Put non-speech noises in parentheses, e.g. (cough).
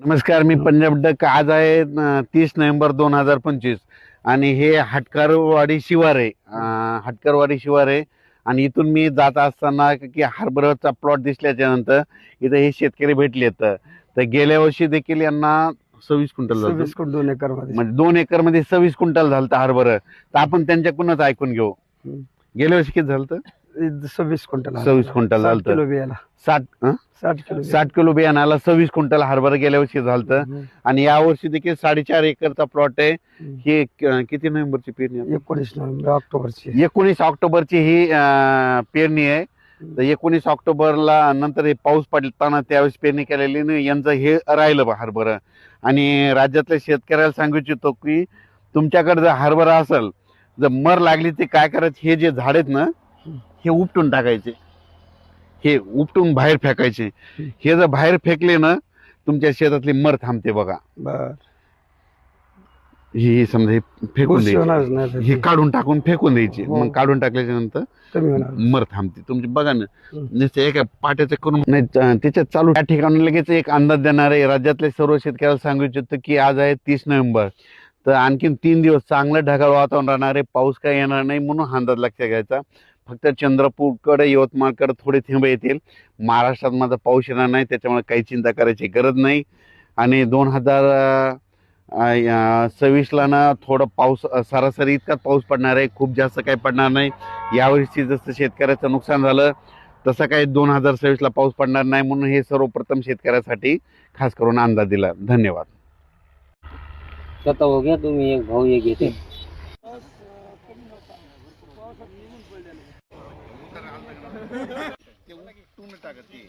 नमस्कार मी पंजाब डक. आज आहे तीस नोव्हेंबर दोन हजार पंचवीस. आणि हे हटकारवाडी शिवार आहे अं, हटकारवाडी शिवार. आहे आणि इथून मी जात असताना की हरभराचा प्लॉट दिसल्याच्या नंतर इथं हे शेतकरी भेटले तर. गेल्या वर्षी देखील यांना सव्वीस क्विंटल झालं. सव्वीस कोट दोन एकरमध्ये. म्हणजे दोन एकरमध्ये सव्वीस क्विंटल झालं हरभर तर आपण त्यांच्याकडूनच ऐकून घेऊ. हम्म. गेल्या वर्षी किती झालं सव्वीस क्विंटल सव्वीस क्विंटल साठ झालं किलो बियाला साठ? साठ किलो साठ किलो बियाणाला सव्वीस क्विंटल हरभरा गेल्या वर्षी झालं हम्म. आणि या वर्षी देखील साडेचार एकरचा प्लॉट आहे. ही क- किती नोव्हेंबरची पेरणी आहे? एकोणीस नोव्हेंबर ऑक्टोबरची एकोणीस ऑक्टोबरची ही अं, पेरणी आहे. तर एकोणीस ऑक्टोबरला नंतर हे पाऊस पडताना त्यावेळेस पेरणी केलेली नाही यांचं हे राहिलं बा हरभरा. आणि राज्यातल्या शेतकऱ्याला सांगू इच्छितो की तुमच्याकडे जर हरभरा असेल जर मर लागली ते काय करायचं हे जे झाड आहेत ना हे उपटून टाकायचे. हे उपटून बाहेर फेकायचे. हे जर बाहेर फेकले ना तुमच्या शेतातली मर थांबते बघा. बर. ही ही समजा हे फेकून द्यायची. नाही हे काढून टाकून फेकून द्यायची. हो. मग काढून टाकल्याच्या नंतर कमी होणार. मर थांबते. तुमची बघा ना. नुसतं एका पाट्याचं करून नाही त- त्याच्यात चालू त्या ठिकाणी लगेच एक अंदाज देणार आहे. राज्यातल्या सर्व शेतकऱ्याला सांगू इच्छितो की आज आहे तीस नोव्हेंबर. तर आणखीन तीन दिवस चांगलं ढगाळ वातावरण राहणार आहे. पाऊस काय येणार नाही म्हणून हा अंदाज लक्षात घ्यायचा. फक्त चंद्रपूरकडे यवतमाळकडे थोडे थेंब येतील. महाराष्ट्रात माझा पाऊस येणार नाही त्याच्यामुळे काही चिंता करायची गरज नाही. आणि दोन हजार सव्वीसला ना थोडं पाऊस सरासरी इतकाच पाऊस पडणार आहे खूप जास्त काही पडणार नाही. यावर्षी जसं शेतकऱ्याचं नुकसान झालं तसं काही दोन हजार सव्वीसला पाऊस पडणार नाही म्हणून हे सर्वप्रथम शेतकऱ्यासाठी खास करून अंदाज दिला. धन्यवाद. स्वतः हो गया तुम्ही एक भाऊ एक घेते पावसात निघून पडलेलं. (laughs) टाकत ती.